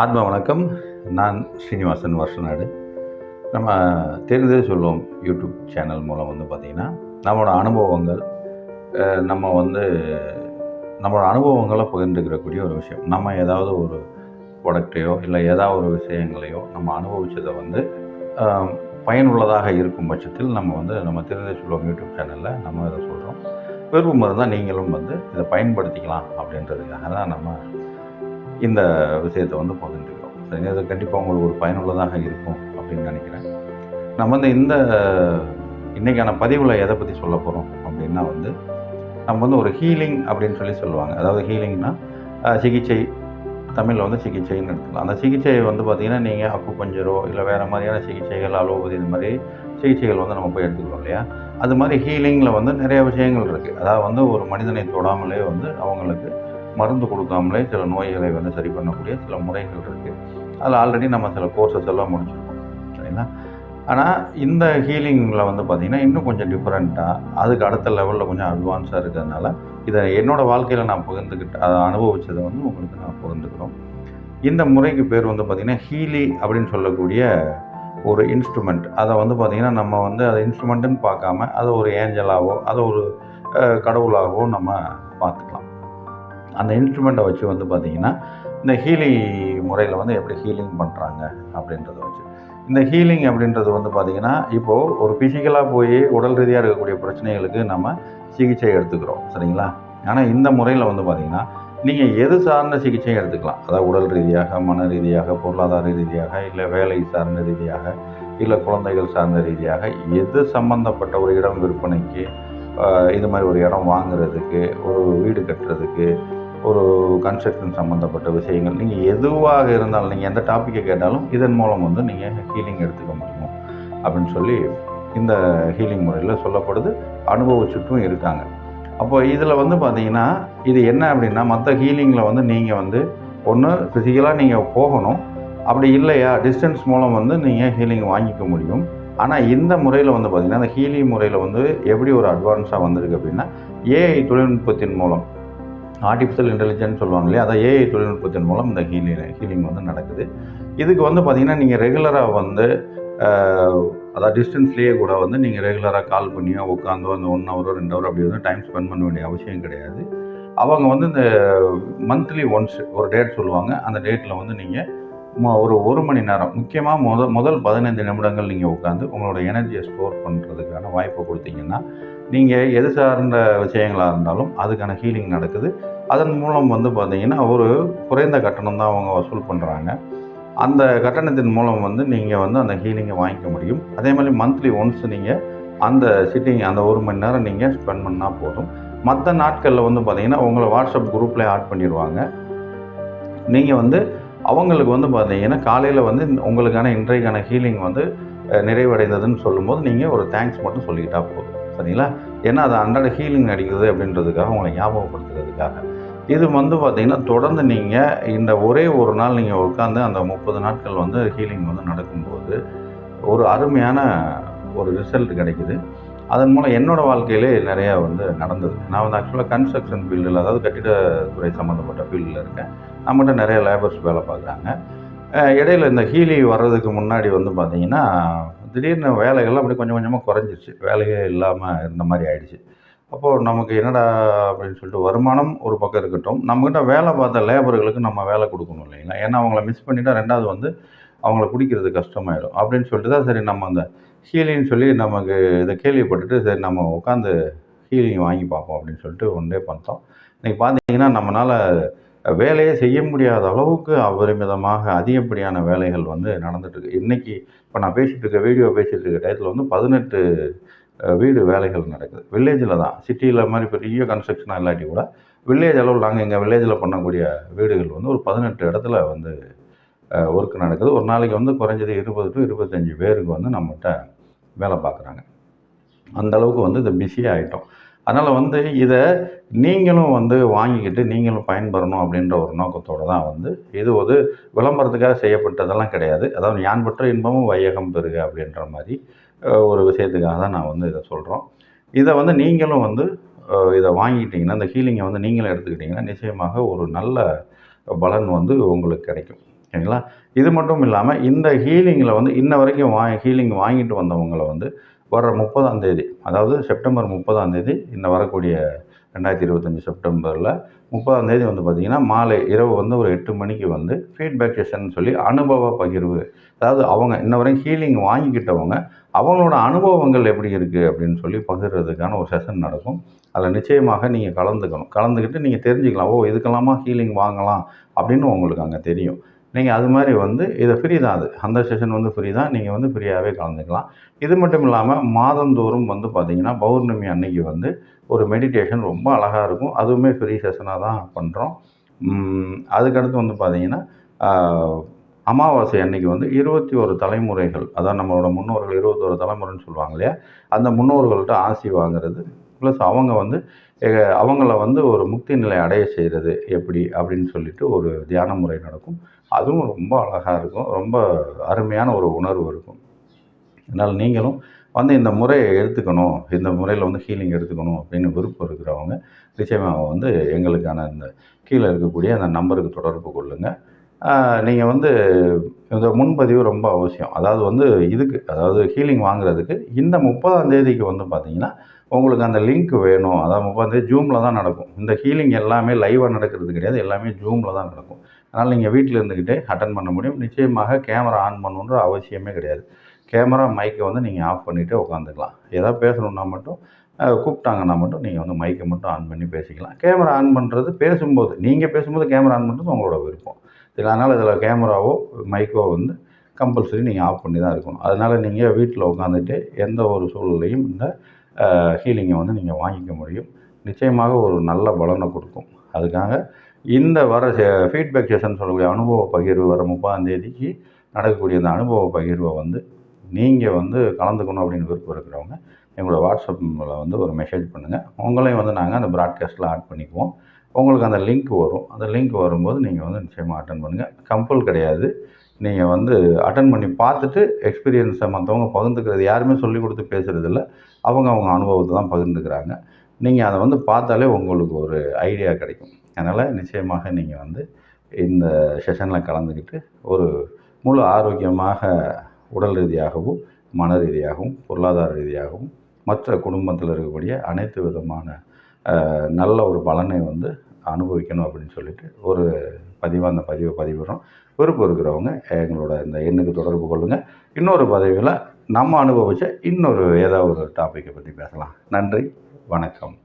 ஆத்ம வணக்கம். நான் ஸ்ரீனிவாசன் வருஷநாடு. நம்ம தெரிந்தே சொல்லுவோம் யூடியூப் சேனல் மூலம் வந்து பார்த்திங்கன்னா நம்மளோட அனுபவங்கள் நம்ம வந்து நம்மளோட அனுபவங்களை பகிர்ந்துக்கிறக்கூடிய ஒரு விஷயம். நம்ம ஏதாவது ஒரு ப்ராடக்டையோ இல்லை ஏதாவது ஒரு விஷயங்களையோ நம்ம அனுபவிச்சதை வந்து பயனுள்ளதாக இருக்கும் பட்சத்தில் நம்ம வந்து நம்ம தெரிந்தே சொல்லுவோம் யூடியூப் சேனலில் நம்ம இதை சொல்கிறோம் விருப்பம் இருந்தால் நீங்களும் வந்து இதை பயன்படுத்திக்கலாம் அப்படின்றதுக்காக தான் நம்ம இந்த விஷயத்தை வந்து பகிர்ந்துக்கிறோம். சரிங்க அது கண்டிப்பாக உங்களுக்கு ஒரு பயனுள்ளதாக இருக்கும் அப்படின்னு நினைக்கிறேன். நம்ம வந்து இந்த இன்றைக்கான பதிவில் எதை பற்றி சொல்ல போகிறோம் அப்படின்னா வந்து நம்ம வந்து ஒரு ஹீலிங் அப்படின்னு சொல்லி சொல்லுவாங்க. அதாவது ஹீலிங்னா சிகிச்சை தமிழில் வந்து சிகிச்சைன்னு எடுத்துக்கலாம். அந்த சிகிச்சையை வந்து பார்த்திங்கன்னா நீங்கள் அப்பு பஞ்சரோ இல்லை வேறு மாதிரியான சிகிச்சைகள் அலோபதி இது மாதிரி சிகிச்சைகள் வந்து நம்ம போய் எடுத்துக்கிறோம் இல்லையா? அது மாதிரி ஹீலிங்கில் வந்து நிறைய விஷயங்கள் இருக்குது அதாவது வந்து ஒரு மனிதனை தொடாமலே வந்து அவங்களுக்கு மருந்து கொடுக்காமலே சில நோய்களை வந்து சரி பண்ணக்கூடிய சில முறைகள் இருக்குது அதில் ஆல்ரெடி நம்ம சில கோர்சஸ் எல்லாம் முடிச்சிருக்கோம். சரிங்களா? ஆனால் இந்த ஹீலிங்கில் வந்து பார்த்திங்கன்னா இன்னும் கொஞ்சம் டிஃப்ரெண்ட்டாக அதுக்கு அடுத்த லெவலில் கொஞ்சம் அட்வான்ஸாக இருக்கிறதுனால இதை என்னோடய வாழ்க்கையில் நான் பகிர்ந்துக்கிட்டு அதை அனுபவித்ததை வந்து உங்களுக்கு நான் பகிர்ந்துக்கிறோம். இந்த முறைக்கு பேர் வந்து பார்த்திங்கன்னா ஹீலி அப்படின்னு சொல்லக்கூடிய ஒரு இன்ஸ்ட்ருமெண்ட் அதை வந்து பார்த்திங்கன்னா நம்ம வந்து அதை இன்ஸ்ட்ருமெண்ட்டுன்னு பார்க்காம அதை ஒரு ஏஞ்சலாகவோ அதை ஒரு கடவுளாகவோ நம்ம பார்த்துக்கலாம். அந்த இன்ஸ்ட்ருமெண்ட்டை வச்சு வந்து பார்த்திங்கன்னா இந்த ஹீலி முறையில் வந்து எப்படி ஹீலிங் பண்ணுறாங்க அப்படின்றத வச்சு. இந்த ஹீலிங் அப்படின்றது வந்து பார்த்திங்கன்னா இப்போது ஒரு ஃபிசிக்கலாக போய் உடல் ரீதியாக இருக்கக்கூடிய பிரச்சனைகளுக்கு நம்ம சிகிச்சை எடுத்துக்கிறோம். சரிங்களா? ஆனால் இந்த முறையில் வந்து பார்த்திங்கன்னா நீங்கள் எது சார்ந்த சிகிச்சையும் எடுத்துக்கலாம். அதாவது உடல் ரீதியாக மன ரீதியாக பொருளாதார ரீதியாக இல்லை வேலை சார்ந்த ரீதியாக இல்லை குழந்தைகள் சார்ந்த ரீதியாக எது சம்மந்தப்பட்ட ஒரு இடம் விற்பனைக்கு இது மாதிரி ஒரு இடம் வாங்குறதுக்கு ஒரு வீடு கட்டுறதுக்கு ஒரு கன்ஸ்ட்ரக்ஷன் சம்மந்தப்பட்ட விஷயங்கள். நீங்கள் எதுவாக இருந்தாலும் நீங்கள் எந்த டாப்பிக்கை கேட்டாலும் இதன் மூலம் வந்து நீங்கள் ஹீலிங் எடுத்துக்க முடியும். அப்படின்னு சொல்லி இந்த ஹீலிங் முறையில் சொல்லப்படுது. அனுபவிச்சுட்டும் இருக்காங்க. அப்போ இதில் வந்து பார்த்தீங்கன்னா இது என்ன அப்படின்னா மற்ற ஹீலிங்கில் வந்து நீங்கள் வந்து ஒன்று ஃபிசிக்கலாக நீங்கள் போகணும். அப்படி இல்லையா? டிஸ்டன்ஸ் மூலம் வந்து நீங்கள் ஹீலிங் வாங்கிக்க முடியும். ஆனால் இந்த முறையில் வந்து பார்த்திங்கன்னா அந்த ஹீலிங் முறையில் வந்து எப்படி ஒரு அட்வான்ஸாக வந்திருக்கு அப்படின்னா ஏஐ தொழில்நுட்பத்தின் மூலம். ஆர்டிஃபிஷியல் இன்டெலிஜென்ஸ் சொல்லுவாங்க இல்லையா அதான் ஏஐ தொழில்நுட்பத்தின் மூலம் இந்த ஹீலிங் ஹீலிங் வந்து நடக்குது. இதுக்கு வந்து பார்த்திங்கன்னா நீங்கள் ரெகுலராக வந்து அதாவது டிஸ்டன்ஸ்லேயே கூட வந்து நீங்கள் ரெகுலராக கால் பண்ணியோ உட்காந்தோ அந்த ஒன் ஹவரோ ரெண்டு ஹவர் அப்படி வந்து டைம் ஸ்பெண்ட் பண்ண வேண்டிய அவசியம் கிடையாது. அவங்க வந்து இந்த மந்த்லி ஒன்ஸ் ஒரு டேட் சொல்லுவாங்க. அந்த டேட்டில் வந்து நீங்கள் ஒரு ஒரு மணி நேரம் முக்கியமாக முதல் முதல் பதினைந்து நிமிடங்கள் நீங்கள் உட்காந்து உங்களோட எனர்ஜியை ஸ்டோர் பண்ணுறதுக்கான வாய்ப்பை கொடுத்தீங்கன்னா நீங்கள் எது சார்ந்த விஷயங்களாக இருந்தாலும் அதுக்கான ஹீலிங் நடக்குது. அதன் மூலம் வந்து பார்த்திங்கன்னா ஒரு குறைந்த கட்டணம் தான் அவங்க வசூல் பண்ணுறாங்க அந்த கட்டணத்தின் மூலம் வந்து நீங்கள் வந்து அந்த ஹீலிங்கை வாங்கிக்க முடியும். அதே மாதிரி மந்த்லி ஒன்ஸ் நீங்கள் அந்த சிட்டிங் அந்த ஒரு மணி நேரம் நீங்கள் ஸ்பெண்ட் பண்ணால் போதும். மற்ற நாட்களில் வந்து பார்த்திங்கன்னா உங்களை வாட்ஸ்அப் குரூப்பில் ஆட் பண்ணிடுவாங்க. நீங்கள் வந்து அவங்களுக்கு வந்து பார்த்தீங்கன்னா காலையில் வந்து உங்களுக்கான இன்றைக்கான ஹீலிங் வந்து நிறைவடைந்ததுன்னு சொல்லும்போது நீங்கள் ஒரு தேங்க்ஸ் மட்டும் சொல்லிக்கிட்டா போதும். சரிங்களா? ஏன்னா அது அன்றாட ஹீலிங் அடிக்குது அப்படின்றதுக்காக உங்களை ஞாபகப்படுத்துறதுக்காக இது வந்து பார்த்திங்கன்னா தொடர்ந்து நீங்கள் இந்த ஒரே ஒரு நாள் நீங்கள் உட்காந்து அந்த முப்பது நாட்கள் வந்து ஹீலிங் வந்து நடக்கும்போது ஒரு அருமையான ஒரு ரிசல்ட் கிடைக்குது. அதன் மூலம் என்னோடய வாழ்க்கையிலே நிறையா வந்து நடந்தது. நான் வந்து ஆக்சுவலாக கன்ஸ்ட்ரக்ஷன் ஃபீல்டில் அதாவது கட்டிடத்துறை சம்மந்தப்பட்ட ஃபீல்டில் இருக்கேன். நம்மகிட்ட நிறைய லேபர்ஸ் வேலை பார்க்குறாங்க. இடையில இந்த ஹீலி வர்றதுக்கு முன்னாடி வந்து பார்த்திங்கன்னா திடீர்னு வேலைகள்லாம் அப்படி கொஞ்சம் கொஞ்சமாக குறைஞ்சிருச்சு. வேலையே இல்லாமல் இருந்த மாதிரி ஆயிடுச்சு. அப்போது நமக்கு என்னடா அப்படின்னு சொல்லிட்டு வருமானம் ஒரு பக்கம் இருக்கட்டும். நம்மக்கிட்ட வேலை பார்த்த லேபர்களுக்கு நம்ம வேலை கொடுக்கணும் இல்லைங்களா? ஏன்னா அவங்கள மிஸ் பண்ணிட்டா ரெண்டாவது வந்து அவங்கள பிடிக்கிறது கஷ்டமாயிடும். அப்படின்னு சொல்லிட்டு தான் சரி நம்ம அந்த ஹீலின்னு சொல்லி நமக்கு இதை கேள்விப்பட்டுட்டு சரி நம்ம உட்காந்து ஹீலிங் வாங்கி பார்ப்போம் அப்படின்னு சொல்லிட்டு ஒன்றே பார்த்தோம். இன்றைக்கி பார்த்தீங்கன்னா நம்மளால் வேலையை செய்ய முடியாத அளவுக்கு அபரிமிதமாக அதிகப்படியான வேலைகள் வந்து நடந்துட்டுருக்கு. இன்றைக்கி இப்போ நான் பேசிகிட்டு இருக்க வீடியோ பேசிகிட்டு இருக்க டயத்தில் வந்து பதினெட்டு வீடு வேலைகள் நடக்குது. வில்லேஜில் தான். சிட்டியில் மாதிரி பெரிய கன்ஸ்ட்ரக்ஷனாக இல்லாட்டி கூட வில்லேஜ் அளவில் நாங்கள் எங்கள் வில்லேஜில் பண்ணக்கூடிய வீடுகள் வந்து ஒரு பதினெட்டு இடத்துல வந்து ஒர்க் நடக்குது. ஒரு நாளைக்கு வந்து குறைஞ்சது இருபது டு இருபத்தஞ்சி பேருக்கு வந்து நம்மகிட்ட வேலை பார்க்குறாங்க அந்த அளவுக்கு வந்து இது பிஸியாக ஆகிட்டோம் அதனால் வந்து இதை நீங்களும் வந்து வாங்கிக்கிட்டு நீங்களும் பயன்பெறணும் அப்படின்ற ஒரு நோக்கத்தோடு தான் வந்து இது ஒரு விளம்பரத்துக்காக செய்யப்பட்டதெல்லாம் கிடையாது. அதாவது யான் பெற்ற இன்பமும் வையகம் பெறுக அப்படின்ற மாதிரி ஒரு விஷயத்துக்காக தான் நான் வந்து இதை சொல்கிறோம் இதை வந்து நீங்களும் வந்து இதை வாங்கிட்டீங்கன்னா இந்த ஹீலிங்கை வந்து நீங்களும் எடுத்துக்கிட்டிங்கன்னா நிச்சயமாக ஒரு நல்ல பலன் வந்து உங்களுக்கு கிடைக்கும். சரிங்களா? இது மட்டும் இல்லாமல் இந்த ஹீலிங்கில் வந்து இன்ன வரைக்கும் வா ஹீலிங் வாங்கிட்டு வந்தவங்களை வந்து வர்ற முப்பதாம் தேதி அதாவது செப்டம்பர் முப்பதாம் தேதி இன்னும் வரக்கூடிய ரெண்டாயிரத்தி இருபத்தஞ்சி செப்டம்பரில் முப்பதாம் தேதி வந்து பார்த்திங்கன்னா மாலை இரவு வந்து ஒரு எட்டு மணிக்கு வந்து ஃபீட்பேக் செஷன் சொல்லி அனுபவ பகிர்வு. அதாவது அவங்க இன்ன வரையும் ஹீலிங் வாங்கிக்கிட்டவங்க அவங்களோட அனுபவங்கள் எப்படி இருக்குது அப்படின்னு சொல்லி பகிர்றதுக்கான ஒரு செஷன் நடக்கும். அதில் நிச்சயமாக நீங்கள் கலந்துக்கணும். கலந்துக்கிட்டு நீங்கள் தெரிஞ்சுக்கலாம் ஓ இதுக்கெல்லாமா ஹீலிங் வாங்கலாம் அப்படின்னு உங்களுக்கு அங்கே தெரியும். நீங்கள் அது மாதிரி வந்து இதை ஃப்ரீ தான் அது. அந்த செஷன் வந்து ஃப்ரீ தான். நீங்கள் வந்து ஃப்ரீயாகவே கலந்துக்கலாம். இது மட்டும் இல்லாமல் மாதந்தோறும் வந்து பார்த்திங்கன்னா பௌர்ணமி அன்னைக்கு வந்து ஒரு மெடிடேஷன் ரொம்ப அழகாக இருக்கும். அதுவுமே ஃப்ரீ செஷனாக தான் பண்ணுறோம் அதுக்கடுத்து வந்து பார்த்திங்கன்னா அமாவாசை அன்னைக்கு வந்து இருபத்தி ஒரு தலைமுறைகள் அதான் நம்மளோட முன்னோர்கள் இருபத்தொரு தலைமுறைன்னு சொல்லுவாங்க இல்லையா? அந்த முன்னோர்கள்ட்ட ஆசி வாங்குறது. ப்ளஸ் அவங்க வந்து அவங்கள வந்து ஒரு முக்தி நிலை அடைய செய்கிறது எப்படி அப்படின்னு சொல்லிட்டு ஒரு தியான முறை நடக்கும். அதுவும் ரொம்ப அழகாக இருக்கும். ரொம்ப அருமையான ஒரு உணர்வு இருக்கும். அதனால் நீங்களும் வந்து இந்த முறையை எடுத்துக்கணும். இந்த முறையில் வந்து ஹீலிங் எடுத்துக்கணும் அப்படின்னு விருப்பம் இருக்கிறவங்க நிச்சயமாக வந்து எங்களுக்கான இந்த கீழே இருக்கக்கூடிய அந்த நம்பருக்கு தொடர்பு கொள்ளுங்கள் நீங்கள் வந்து இந்த முன்பதிவு ரொம்ப அவசியம். அதாவது வந்து இதுக்கு அதாவது ஹீலிங் வாங்குறதுக்கு இந்த முப்பதாம் தேதிக்கு வந்து பார்த்தீங்கன்னா உங்களுக்கு அந்த லிங்க் வேணும். அதாவது முப்பதாம் தேதி ஜூமில் தான் நடக்கும். இந்த ஹீலிங் எல்லாமே லைவாக நடக்கிறது கிடையாது. எல்லாமே ஜூமில் தான் நடக்கும். அதனால் நீங்கள் வீட்டில் இருந்துக்கிட்டே அட்டன் பண்ண முடியும். நிச்சயமாக கேமரா ஆன் பண்ணணுன்ற அவசியமே கிடையாது. கேமரா மைக்கை வந்து நீங்கள் ஆஃப் பண்ணிவிட்டு உட்காந்துக்கலாம் ஏதாவது பேசணுன்னா மட்டும் கூப்பிட்டாங்கன்னா மட்டும் நீங்கள் வந்து மைக்கை மட்டும் ஆன் பண்ணி பேசிக்கலாம். கேமரா ஆன் பண்ணுறது பேசும்போது நீங்கள் பேசும்போது கேமரா ஆன் பண்ணுறது உங்களோட விருப்பம். அதனால் இதில் கேமராவோ மைக்கோ வந்து கம்பல்சரி நீங்கள் ஆஃப் பண்ணி தான் இருக்கணும். அதனால் நீங்கள் வீட்டில் உட்காந்துட்டு எந்த ஒரு சூழ்நிலையும் இந்த ஹீலிங்கை வந்து நீங்கள் வாங்கிக்க முடியும். நிச்சயமாக ஒரு நல்ல பலனை கொடுக்கும். அதுக்காக இந்த வர ஃபீட்பேக் செஷன் சொல்லக்கூடிய அனுபவ பகிர்வு வர முப்பதாம் தேதிக்கு நடக்கக்கூடிய இந்த அனுபவ பகிர்வை வந்து நீங்கள் வந்து கலந்துக்கணும் அப்படின்னு விருப்பம் இருக்கிறவங்க எங்களோட வாட்ஸ்அப்பில் வந்து ஒரு மெசேஜ் பண்ணுங்கள் உங்களையும் வந்து நாங்கள் அந்த ப்ராட்காஸ்ட்டில் ஆட் பண்ணிக்குவோம். உங்களுக்கு அந்த லிங்க் வரும். அந்த லிங்க் வரும்போது நீங்கள் வந்து நிச்சயமாக அட்டன் பண்ணுங்கள் கம்பல் கிடையாது. நீங்கள் வந்து அட்டன் பண்ணி பார்த்துட்டு எக்ஸ்பீரியன்ஸை மற்றவங்க பகிர்ந்துக்கிறது யாருமே சொல்லி கொடுத்து பேசுகிறதில்ல அவங்க அவங்க அனுபவத்தை தான் பகிர்ந்துக்கிறாங்க. நீங்கள் அதை வந்து பார்த்தாலே உங்களுக்கு ஒரு ஐடியா கிடைக்கும். அதனால் நிச்சயமாக நீங்கள் வந்து இந்த செஷனில் கலந்துக்கிட்டு ஒரு முழு ஆரோக்கியமாக உடல் ரீதியாகவும் மன ரீதியாகவும் பொருளாதார ரீதியாகவும் மற்ற குடும்பத்தில் இருக்கக்கூடிய அனைத்து விதமான நல்ல ஒரு பலனை வந்து அனுபவிக்கணும் அப்படின்னு சொல்லிட்டு ஒரு பதிவாக அந்த பதிவை பதிவிடுறோம். விருப்பம் இருக்கிறவங்க எங்களோட இந்த எண்ணுக்கு தொடர்பு கொள்ளுங்கள் இன்னொரு பதவியில் நம்ம அனுபவித்த இன்னொரு ஏதாவது ஒரு டாப்பிக்கை பற்றி பேசலாம். நன்றி வணக்கம்.